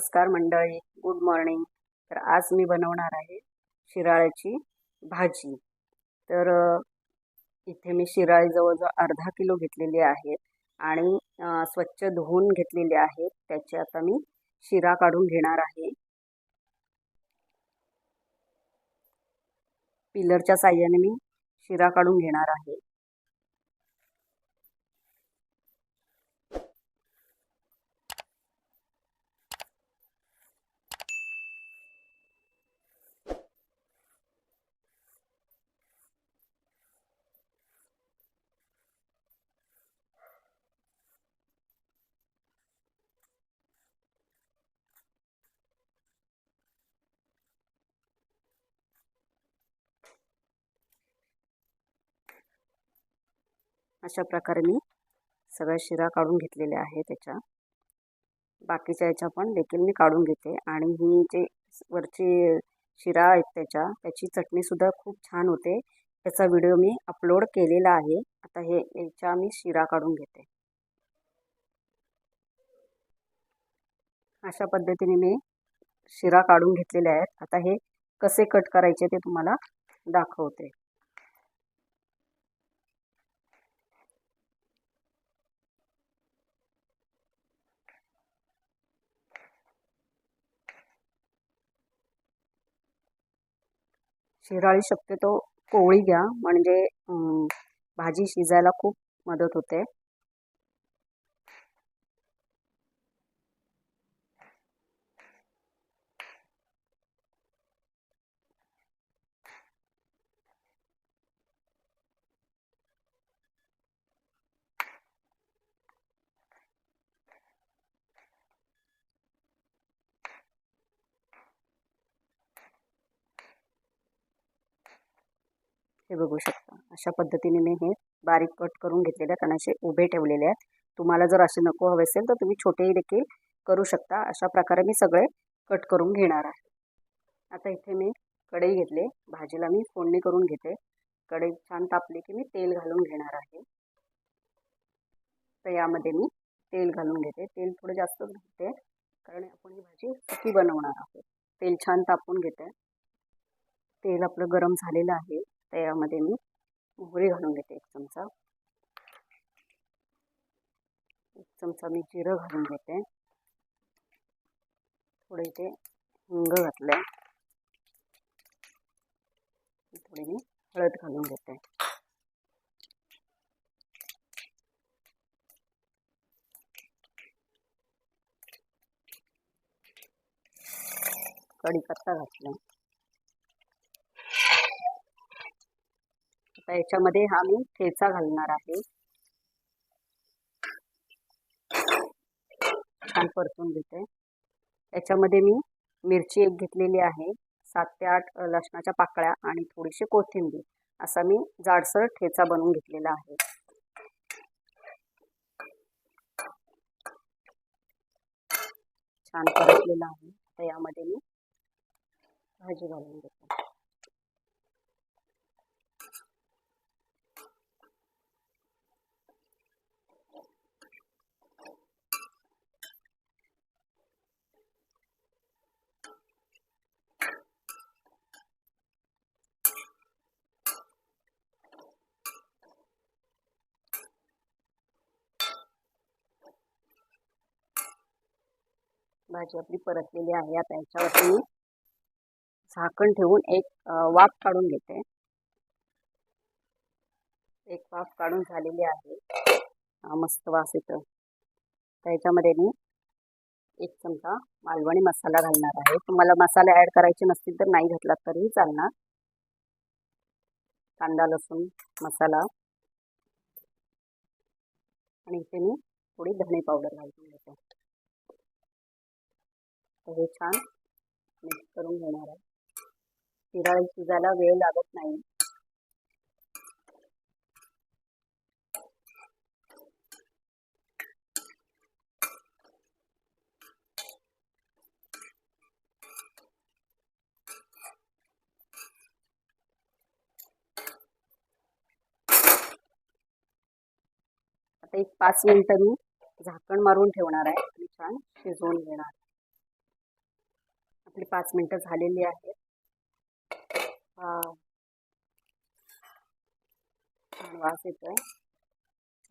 नमस्कार मंडळी good morning तर आज मी बनवणार आहे शिराळ्याची भाजी. तर इथे मी शिराळी जवळजवळ अर्धा किलो घेतलेली आहे आणि स्वच्छ धुवून घेतलेले आहे. त्याची आता मी शिरा काढून घेणार आहे. पिलरच्या साह्याने मी शिरा काढून घेणार आहे. अशा प्रकारे मी सगळ्या शिरा काढून घेतलेल्या आहे त्याच्या. बाकीच्या याच्या पण देखील मी काढून घेते आणि ही जे वरची शिरा आहेत त्याच्या त्याची चटणीसुद्धा खूप छान होते. त्याचा व्हिडिओ मी अपलोड केलेला आहे. आता हे याच्या मी शिरा काढून घेते. अशा पद्धतीने मी शिरा काढून घेतलेले आहेत. आता हे कसे कट करायचे ते तुम्हाला दाखवते. शिराळी शक्यतो कोवळी घ्या. म्हणजे भाजी शिजायला खूप मदत होते. हे बघू शकता. अशा पद्धतीने मी हे बारीक कट करून घेतलेले आहेत आणि असे उभे ठेवलेले आहेत. तुम्हाला जर असे नको हवे असेल तर तुम्ही छोटेही देखील करू शकता. अशा प्रकारे मी सगळे कट करून घेणार आहे. आता इथे मी कढई घेतले. भाजीला मी फोडणी करून घेते. कढई छान तापली की मी तेल घालून घेणार आहे. तर यामध्ये मी तेल घालून घेते. तेल थोडं जास्त घेते कारण आपण ही भाजी सुकी बनवणार आहोत. तेल छान तापून घेते. तेल आपलं गरम झालेलं आहे. तर यामध्ये मी मोहरी घालून घेते एक चमचा. एक चमचा मी जिरं घालून घेते. थोडे इथे हिंग घातलं थोडी मी हळद घालून घेते. कढीपत्ता घातला आता याच्यामध्ये हा मी ठेचा घालणार आहे. छान परतून घेते. याच्यामध्ये मी मिरची एक घेतलेली आहे. सात ते आठ लसणाच्या पाकळ्या आणि थोडीशी कोथिंबीर असा मी जाडसर ठेचा बनवून घेतलेला आहे. छान परतलेला आहे. तर यामध्ये मी भाजी घालून घेते. भाजी आपली परतलेली आहे आता याच्यावरती मी झाकण ठेवून एक वाफ काढून घेते. एक वाफ काढून झालेली आहे. मस्त वास येतं त्याच्यामध्ये मी एक चमचा मालवणी मसाला घालणार आहे. तुम्हाला मसाले ॲड करायचे नसतील तर नाही घातला तरीही चालणार. कांदा लसूण मसाला. आणि इथे मी थोडी धणे पावडर घालून घेते. हे छान मिक्स करून घेणार आहे. शिराळी शिजायला वेळ लागत नाही. आता एक पाच मिनिटं मी झाकण मारून ठेवणार आहे आणि छान शिजवून घेणार. आपली पाच मिनटं झालेली आहेत. छान वास येतो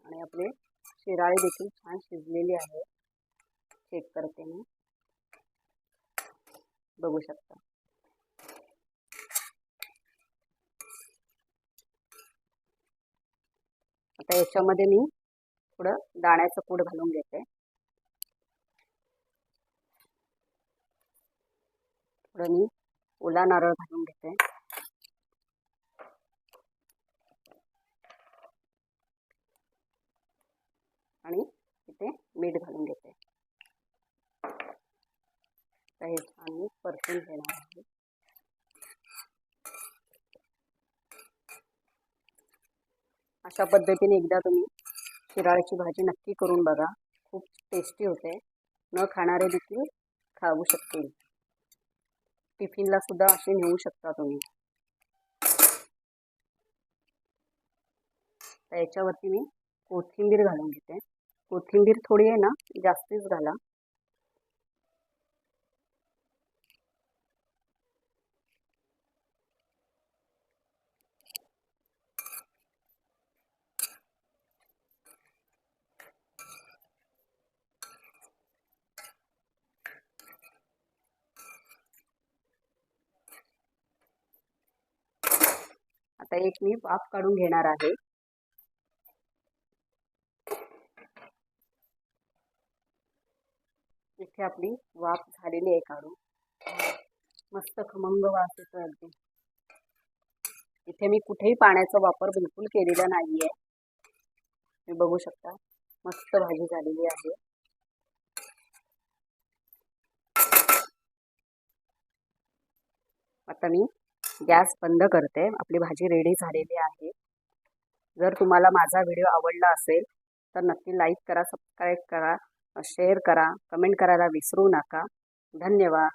आणि आपले शिराळी देखील छान शिजलेली आहे. चेक करते मी. बघू शकता. आता याच्यामध्ये मी थोडं दाण्याचं पूड घालून घेते. थोडं मी ओला नारळ घालून घेते. आणि इथे मीठ घालून घेते. हे छान मी परतून घेणार आहे. अशा पद्धतीने एकदा तुम्ही शिराळ्याची भाजी नक्की करून बघा. खूप टेस्टी होते. न खाणारे देखील खाऊ शकतील. टिफिनला सुद्धा असे नेऊ शकता तुम्ही. तर याच्यावरती मी कोथिंबीर घालून घेते. कोथिंबीर थोडी आहे ना जास्तीच घाला. आता एक मी वाफ काढून घेणार आहे. इथे आपली वाफ झालेली आहे काढून. मस्त खमंग वास येतो अगदी. इथे मी कुठेही पाण्याचा वापर बिलकुल केलेला नाही आहे तुम्ही बघू शकता मस्त भाजी झालेली आहे. आता मी गॅस बंद करते. आपली भाजी रेडी झालेली आहे. जर तुम्हाला माझा व्हिडिओ आवडला असेल तर नक्की लाईक करा सबस्क्राईब करा शेअर करा कमेंट करायला विसरू नका. धन्यवाद.